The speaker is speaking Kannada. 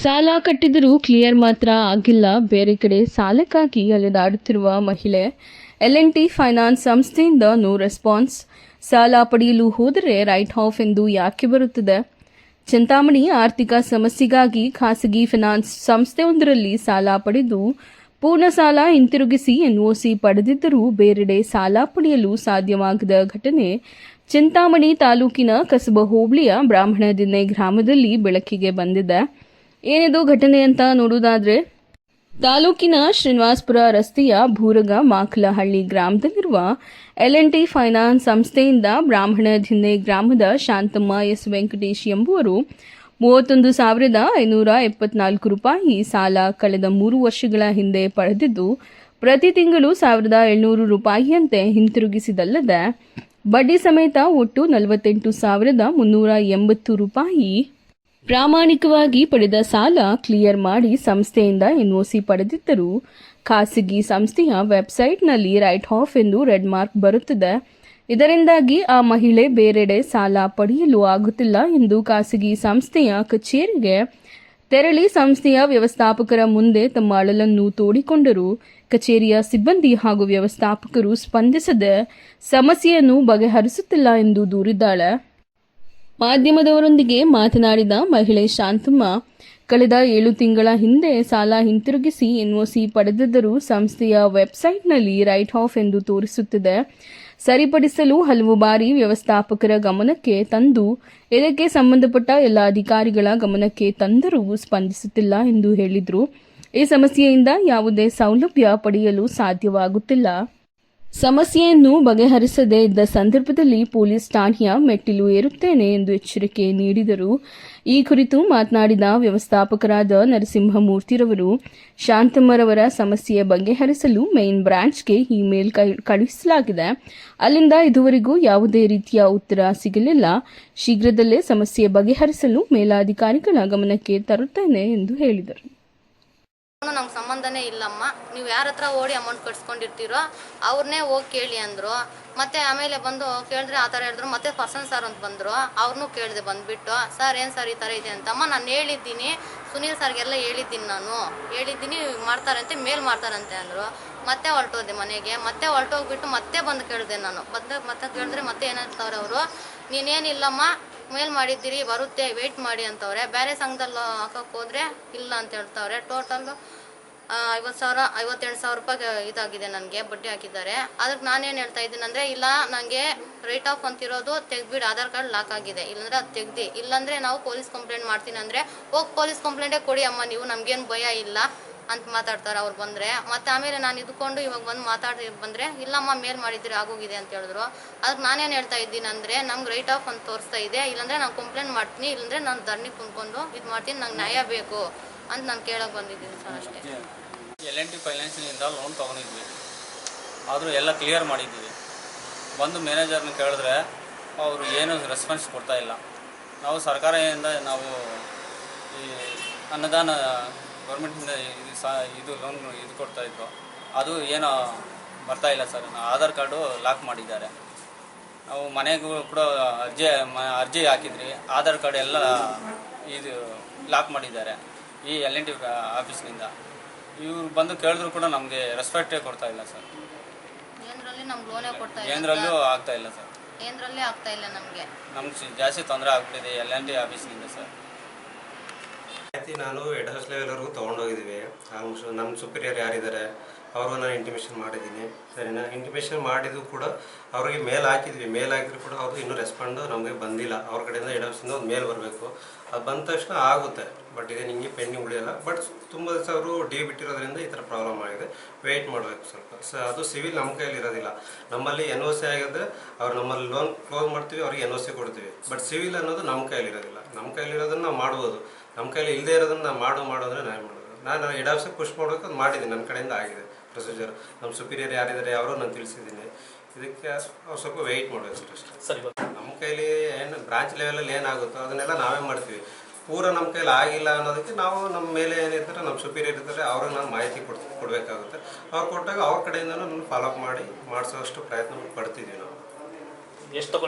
ಸಾಲ ಕಟ್ಟಿದರೂ ಕ್ಲಿಯರ್ ಮಾತ್ರ ಆಗಿಲ್ಲ. ಬೇರೆ ಕಡೆ ಸಾಲಕ್ಕಾಗಿ ಅಲೆದಾಡುತ್ತಿರುವ ಮಹಿಳೆ. ಎಲ್ ಎನ್ ಟಿ ಫೈನಾನ್ಸ್ ಸಂಸ್ಥೆಯಿಂದ ನೋ ರೆಸ್ಪಾನ್ಸ್ ಸಾಲ ಪಡೆಯಲು ಹೋದರೆ ರೈಟ್ ಆಫ್ ಎಂದು ಯಾಕೆ ಬರುತ್ತದೆ? ಚಿಂತಾಮಣಿ ಆರ್ಥಿಕ ಸಮಸ್ಯೆಗಾಗಿ ಖಾಸಗಿ ಫೈನಾನ್ಸ್ ಸಂಸ್ಥೆಯೊಂದರಲ್ಲಿ ಸಾಲ ಪಡೆದು ಪೂರ್ಣ ಸಾಲ ಹಿಂತಿರುಗಿಸಿ ಎನ್ಒಸಿ ಪಡೆದಿದ್ದರೂ ಬೇರೆಡೆ ಸಾಲ ಪಡೆಯಲು ಸಾಧ್ಯವಾಗದ ಘಟನೆ ಚಿಂತಾಮಣಿ ತಾಲೂಕಿನ ಕಸಬ ಹೋಬಳಿಯ ಬ್ರಾಹ್ಮಣದಿನ್ನೆ ಗ್ರಾಮದಲ್ಲಿ ಬೆಳಕಿಗೆ ಬಂದಿದೆ. ಏನಿದು ಘಟನೆ ಅಂತ ನೋಡುವುದಾದ್ರೆ, ತಾಲೂಕಿನ ಶ್ರೀನಿವಾಸ್ಪುರ ರಸ್ತೆಯ ಭೂರಗ ಮಾಖಲಹಳ್ಳಿ ಗ್ರಾಮದಲ್ಲಿರುವ ಎಲ್ ಎನ್ ಟಿ ಫೈನಾನ್ಸ್ ಸಂಸ್ಥೆಯಿಂದ ಬ್ರಾಹ್ಮಣ ಧಿನ್ನೆ ಗ್ರಾಮದ ಶಾಂತಮ್ಮ ಎಸ್ ವೆಂಕಟೇಶ್ ಎಂಬುವರು ಮೂವತ್ತೊಂದು ಸಾವಿರದ ಐನೂರ ಎಪ್ಪತ್ನಾಲ್ಕು ರೂಪಾಯಿ ಸಾಲ ಕಳೆದ ಮೂರು ವರ್ಷಗಳ ಹಿಂದೆ ಪಡೆದಿದ್ದು, ಪ್ರತಿ ತಿಂಗಳು ಸಾವಿರದ ಏಳ್ನೂರು ರೂಪಾಯಿಯಂತೆ ಹಿಂತಿರುಗಿಸಿದಲ್ಲದೆ, ಬಡ್ಡಿ ಸಮೇತ ಒಟ್ಟು ನಲವತ್ತೆಂಟು ಸಾವಿರದ ಮುನ್ನೂರ ಎಂಬತ್ತು ರೂಪಾಯಿ ಪ್ರಾಮಾಣಿಕವಾಗಿ ಪಡೆದ ಸಾಲ ಕ್ಲಿಯರ್ ಮಾಡಿ ಸಂಸ್ಥೆಯಿಂದ ಎನ್ಒಸಿ ಪಡೆದಿದ್ದರೂ ಖಾಸಗಿ ಸಂಸ್ಥೆಯ ವೆಬ್ಸೈಟ್ನಲ್ಲಿ ರೈಟ್ ಆಫ್ ಎಂದು ರೆಡ್ ಮಾರ್ಕ್ ಬರುತ್ತದೆ. ಇದರಿಂದಾಗಿ ಆ ಮಹಿಳೆ ಬೇರೆಡೆ ಸಾಲ ಪಡೆಯಲು ಆಗುತ್ತಿಲ್ಲ ಎಂದು ಖಾಸಗಿ ಸಂಸ್ಥೆಯ ಕಚೇರಿಗೆ ತೆರಳಿ ಸಂಸ್ಥೆಯ ವ್ಯವಸ್ಥಾಪಕರ ಮುಂದೆ ತಮ್ಮ ಅಳಲನ್ನು ತೋಡಿಕೊಂಡರು. ಕಚೇರಿಯ ಸಿಬ್ಬಂದಿ ಹಾಗೂ ವ್ಯವಸ್ಥಾಪಕರು ಸ್ಪಂದಿಸದೆ ಸಮಸ್ಯೆಯನ್ನು ಬಗೆಹರಿಸುತ್ತಿಲ್ಲ ಎಂದು ದೂರಿದ್ದಾಳೆ. ಮಾಧ್ಯಮದವರೊಂದಿಗೆ ಮಾತನಾಡಿದ ಮಹಿಳೆ ಶಾಂತಮ್ಮ, ಕಳೆದ ಏಳು ತಿಂಗಳ ಹಿಂದೆ ಸಾಲ ಹಿಂತಿರುಗಿಸಿ ಎನ್ಒಸಿ ಪಡೆದಿದ್ದರೂ ಸಂಸ್ಥೆಯ ವೆಬ್ಸೈಟ್ನಲ್ಲಿ ರೈಟ್ ಆಫ್ ಎಂದು ತೋರಿಸುತ್ತಿದೆ. ಸರಿಪಡಿಸಲು ಹಲವು ಬಾರಿ ವ್ಯವಸ್ಥಾಪಕರ ಗಮನಕ್ಕೆ ತಂದು, ಇದಕ್ಕೆ ಸಂಬಂಧಪಟ್ಟ ಎಲ್ಲ ಅಧಿಕಾರಿಗಳ ಗಮನಕ್ಕೆ ತಂದರೂ ಸ್ಪಂದಿಸುತ್ತಿಲ್ಲ ಎಂದು ಹೇಳಿದರು. ಈ ಸಮಸ್ಯೆಯಿಂದ ಯಾವುದೇ ಸೌಲಭ್ಯ ಪಡೆಯಲು ಸಾಧ್ಯವಾಗುತ್ತಿಲ್ಲ. ಸಮಸ್ಯೆಯನ್ನು ಬಗೆಹರಿಸದೇ ಇದ್ದ ಸಂದರ್ಭದಲ್ಲಿ ಪೊಲೀಸ್ ಠಾಣೆಯ ಮೆಟ್ಟಿಲು ಏರುತ್ತೇನೆ ಎಂದು ಎಚ್ಚರಿಕೆ ನೀಡಿದರು. ಈ ಕುರಿತು ಮಾತನಾಡಿದ ವ್ಯವಸ್ಥಾಪಕರಾದ ನರಸಿಂಹಮೂರ್ತಿರವರು, ಶಾಂತಮ್ಮರವರ ಸಮಸ್ಯೆ ಬಗೆಹರಿಸಲು ಮೇನ್ ಬ್ರಾಂಚ್ಗೆ ಇಮೇಲ್ ಕಳುಹಿಸಲಾಗಿದೆ ಅಲ್ಲಿಂದ ಇದುವರೆಗೂ ಯಾವುದೇ ರೀತಿಯ ಉತ್ತರ ಸಿಗಲಿಲ್ಲ. ಶೀಘ್ರದಲ್ಲೇ ಸಮಸ್ಯೆ ಬಗೆಹರಿಸಲು ಮೇಲಾಧಿಕಾರಿಗಳ ಗಮನಕ್ಕೆ ತರುತ್ತೇನೆ ಎಂದು ಹೇಳಿದರು. ನಮ್ಗೆ ಸಂಬಂಧನೇ ಇಲ್ಲಮ್ಮ. ನೀವು ಯಾರ ಹತ್ರ ಓಡಿ ಅಮೌಂಟ್ ಕಟ್ಸ್ಕೊಂಡಿರ್ತೀರೋ ಅವ್ರನ್ನೇ ಹೋಗಿ ಕೇಳಿ ಅಂದರು. ಮತ್ತೆ ಆಮೇಲೆ ಬಂದು ಕೇಳಿದ್ರೆ ಆ ಥರ ಹೇಳಿದ್ರು. ಮತ್ತೆ ಪರ್ಸನ್ ಸರ್ ಅಂತ ಬಂದರು. ಅವ್ರನ್ನೂ ಕೇಳಿದೆ ಬಂದುಬಿಟ್ಟು, ಸರ್, ಏನು ಸರ್ ಈ ಥರ ಇದೆ ಅಂತಮ್ಮ, ನಾನು ಹೇಳಿದ್ದೀನಿ. ಸುನೀಲ್ ಸರ್ಗೆಲ್ಲ ಹೇಳಿದ್ದೀನಿ ನಾನು. ಹೇಳಿದ್ದೀನಿ ಮಾಡ್ತಾರಂತೆ, ಮೇಲ್ ಮಾಡ್ತಾರಂತೆ ಅಂದರು. ಮತ್ತೆ ಹೊರಟೋದೆ ಮನೆಗೆ. ಮತ್ತೆ ಹೊರಟೋಗ್ಬಿಟ್ಟು ಮತ್ತೆ ಬಂದು ಕೇಳಿದೆ ನಾನು. ಬಂದು ಮತ್ತೆ ಕೇಳಿದ್ರೆ ಮತ್ತೆ ಏನಂತವ್ರೆ ಅವರು? ನೀನೇನಿಲ್ಲಮ್ಮ ಮೇಲ್ ಮಾಡಿದ್ದೀರಿ, ಬರುತ್ತೆ ವೆಯ್ಟ್ ಮಾಡಿ ಅಂತವ್ರೆ. ಬೇರೆ ಸಂಘದಲ್ಲಿ ಹಾಕಕ್ಕೆ ಹೋದ್ರೆ ಇಲ್ಲ ಅಂತ ಹೇಳ್ತಾವ್ರೆ. ಟೋಟಲ್ ಐವತ್ತು ಸಾವಿರ, ಐವತ್ತೆಂಟು ಸಾವಿರ ರೂಪಾಯಿ ಇದಾಗಿದೆ ನನಗೆ ಬಡ್ಡಿ ಹಾಕಿದ್ದಾರೆ. ಅದಕ್ಕೆ ನಾನೇನು ಹೇಳ್ತಾ ಇದ್ದೀನಿ ಇಲ್ಲ ನನಗೆ ರೇಟ್ ಆಫ್ ಅಂತಿರೋದು ತೆಗ್ದುಬಿಡಿ, ಆಧಾರ್ ಕಾರ್ಡ್ ಲಾಕ್ ಆಗಿದೆ. ಇಲ್ಲಾಂದ್ರೆ ಅದು ತೆಗ್ದು. ಇಲ್ಲಾಂದರೆ ನಾವು ಪೊಲೀಸ್ ಕಂಪ್ಲೇಂಟ್ ಮಾಡ್ತೀನಿ ಅಂದರೆ, ಹೋಗಿ ಪೊಲೀಸ್ ಕಂಪ್ಲೇಂಟೇ ಕೊಡಿ ಅಮ್ಮ, ನೀವು ನಮಗೇನು ಭಯ ಇಲ್ಲ. ಅಂತ ಮಾತಾಡ್ತಾರೆ ಅವ್ರು ಬಂದರೆ. ಮತ್ತೆ ಆಮೇಲೆ ನಾನು ಇದ್ಕೊಂಡು ಇವಾಗ ಬಂದು ಮಾತಾಡಿ, ಬಂದರೆ, ಇಲ್ಲಮ್ಮ ಮೇಲ್ ಮಾಡಿದ್ರೆ ಆಗೋಗಿದೆ ಅಂತ ಹೇಳಿದ್ರು. ಅದಕ್ಕೆ ನಾನೇನು ಹೇಳ್ತಾ ಇದ್ದೀನಿ ಅಂದರೆ, ನಮ್ಗೆ ರೈಟ್ ಆಫ್ ಅಂತ ತೋರಿಸ್ತಾ ಇದೆ. ಇಲ್ಲಾಂದರೆ ನಾನು ಕಂಪ್ಲೇಂಟ್ ಮಾಡ್ತೀನಿ. ಇಲ್ಲಾಂದರೆ ನಾನು ಧರಣಿ ಕುಂತ್ಕೊಂಡು ಇದು ಮಾಡ್ತೀನಿ. ನಂಗೆ ನ್ಯಾಯ ಬೇಕು ಅಂತ ನಾನು ಕೇಳೋಕೆ ಬಂದಿದ್ದೀನಿ ಸರ್ ಅಷ್ಟೇ. ಎಲ್ ಎನ್ ಟಿ ಫೈನಾನ್ಸಿನಿಂದ ಲೋನ್ ತೊಗೊಂಡಿದ್ವಿ. ಆದರೂ ಎಲ್ಲ ಕ್ಲಿಯರ್ ಮಾಡಿದ್ದೀವಿ ಬಂದು ಮ್ಯಾನೇಜರ್ನ ಕೇಳಿದ್ರೆ ಅವರು ಏನು ರೆಸ್ಪಾನ್ಸ್ ಕೊಡ್ತಾ ಇಲ್ಲ. ನಾವು ಸರ್ಕಾರದಿಂದ ನಾವು ಈ ಅನ್ನದಾನ ಗೌರ್ಮೆಂಟಿಂದ ಇದು ಸಾ ಇದು ಲೋನ್ ಇದು ಕೊಡ್ತಾ ಇದ್ರು. ಅದು ಏನೋ ಬರ್ತಾ ಇಲ್ಲ ಸರ್. ಆಧಾರ್ ಕಾರ್ಡು ಲಾಕ್ ಮಾಡಿದ್ದಾರೆ. ನಾವು ಮನೆಗೂ ಕೂಡ ಅರ್ಜಿ ಮ- ಅರ್ಜಿ ಹಾಕಿದ್ರಿ. ಆಧಾರ್ ಕಾರ್ಡ್ ಎಲ್ಲ ಇದು ಲಾಕ್ ಮಾಡಿದ್ದಾರೆ ಈ ಎಲ್ ಎನ್ ಟಿ ಆಫೀಸ್ನಿಂದ. ಇವ್ರು ಬಂದು ಕೇಳಿದ್ರು ಕೂಡ ನಮಗೆ ರೆಸ್ಪೆಕ್ಟೇ ಕೊಡ್ತಾ ಇಲ್ಲ ಸರ್. ಏನರಲ್ಲಿ ನಮ್ಗೆ ಲೋನೇ ಕೊಡ್ತಾ ಇಲ್ಲ ಏನರಲ್ಲೂ ಆಗ್ತಾ ಇಲ್ಲ ಸರ್. ಏನರಲ್ಲೇ ಆಗ್ತಾ ಇಲ್ಲ ನಮಗೆ? ನಮ್ಗೆ ಜಾಸ್ತಿ ತೊಂದರೆ ಆಗ್ಬಿಟ್ಟಿದೆ ಎಲ್ ಎನ್ ಟಿ ಆಫೀಸ್ನಿಂದ ಸರ್. ನಾನು ಹೆಡ್ ಹೌಸ್ ಲೆವೆಲ್ವರೆಗೂ ತೊಗೊಂಡೋಗಿದ್ದೀವಿ. ನಮ್ಮ ಸುಪೀರಿಯರ್ ಯಾರಿದ್ದಾರೆ? ಅವ್ರಿಗೂ ನಾನು ಇಂಟಿಮೇಷನ್ ಮಾಡಿದ್ದೀನಿ. ಸರಿನಾ? ಇಂಟಿಮೇಷನ್ ಮಾಡಿದ್ರು ಕೂಡ ಅವ್ರಿಗೆ ಮೇಲ್ ಹಾಕಿದ್ವಿ. ಮೇಲ್ ಹಾಕಿದ್ರು ಕೂಡ ಅವರು ಇನ್ನೂ ರೆಸ್ಪಾಂಡು ನಮಗೆ ಬಂದಿಲ್ಲ. ಅವ್ರ ಕಡೆಯಿಂದ ಎಡ್ ಹೌಸಿಂದ ಒಂದು ಮೇಲ್ ಬರಬೇಕು. ಅದು ಬಂದ ತಕ್ಷಣ ಆಗುತ್ತೆ. ಬಟ್ ಇದೆ ನಿಮಗೆ ಪೆಂಡಿಂಗ್ ಉಳಿಯಲ್ಲ. ಬಟ್ ತುಂಬ ದಿವಸ ಅವರು ಡಿ ಬಿಟ್ಟಿರೋದ್ರಿಂದ ಈ ಥರ ಪ್ರಾಬ್ಲಮ್ ಆಗಿದೆ. ವೆಯ್ಟ್ ಮಾಡಬೇಕು ಸ್ವಲ್ಪ. ಸ ಅದು ಸಿವಿಲ್ ನಮ್ಮ ಕೈಯಲ್ಲಿ ಇರೋದಿಲ್ಲ. ನಮ್ಮಲ್ಲಿ ಎನ್ ಒ ಸಿ ಆಗಿದ್ರೆ ಅವ್ರು ನಮ್ಮಲ್ಲಿ ಲೋನ್ ಕ್ಲೋಸ್ ಮಾಡ್ತೀವಿ, ಅವ್ರಿಗೆ ಎನ್ ಒ ಸಿ ಕೊಡ್ತೀವಿ. ಬಟ್ ಸಿವಿಲ್ ಅನ್ನೋದು ನಮ್ಮ ಕೈಯಲ್ಲಿ ಇರೋದಿಲ್ಲ. ನಮ್ಮ ಕೈಯಲ್ಲಿ ಇರೋದನ್ನ ನಾವು ಮಾಡ್ಬೋದು. ನಮ್ಮ ಕೈಯಲ್ಲಿ ಇಲ್ಲದೇ ಇರೋದನ್ನ ನಾವು ಮಾಡು ಮಾಡೋದ್ರೆ ನಾನು ಮಾಡೋದು. ನಾನು ಎಡ್ ಆಫೀಸಿಗೆ ಪುಷ್ ಮಾಡಬೇಕು, ಅದು ಮಾಡಿದ್ದೀನಿ. ನನ್ನ ಕಡೆಯಿಂದ ಆಗಿದೆ. ಪ್ರೊಸೀಜರ್ ನಮ್ಮ ಸುಪೀರಿಯರ್ ಯಾರಿದ್ದಾರೆ ಅವರು ನಾನು ತಿಳಿಸಿದ್ದೀನಿ. ಇದಕ್ಕೆ ಅವ್ರು ಸ್ವಲ್ಪ ವೆಯ್ಟ್ ಮಾಡಬೇಕು ಸರ್ ಅಷ್ಟೇ. ಸರಿ ನಮ್ಮ ಕೈಲಿ ಏನು ಬ್ರಾಂಚ್ ಲೆವೆಲಲ್ಲಿ ಏನಾಗುತ್ತೋ ಅದನ್ನೆಲ್ಲ ನಾವೇ ಮಾಡ್ತೀವಿ. ಪೂರ ನಮ್ಮ ಕೈಲಿ ಆಗಿಲ್ಲ ಅನ್ನೋದಕ್ಕೆ ನಾವು ನಮ್ಮ ಮೇಲೆ ಏನಿರ್ತಾರೆ ನಮ್ಮ ಸುಪೀರಿಯರ್ ಇರ್ತಾರೆ ಅವ್ರಿಗೆ ನಾನು ಮಾಹಿತಿ ಕೊಡ್ ಕೊಡಬೇಕಾಗುತ್ತೆ. ಅವ್ರು ಕೊಟ್ಟಾಗ ಅವ್ರ ಕಡೆಯಿಂದನೂ ನಾನು ಫಾಲೋ ಅಪ್ ಮಾಡಿ ಮಾಡಿಸೋಷ್ಟು ಪ್ರಯತ್ನ ಪಡ್ತಿದ್ದೀವಿ ನಾವು. ಎಷ್ಟು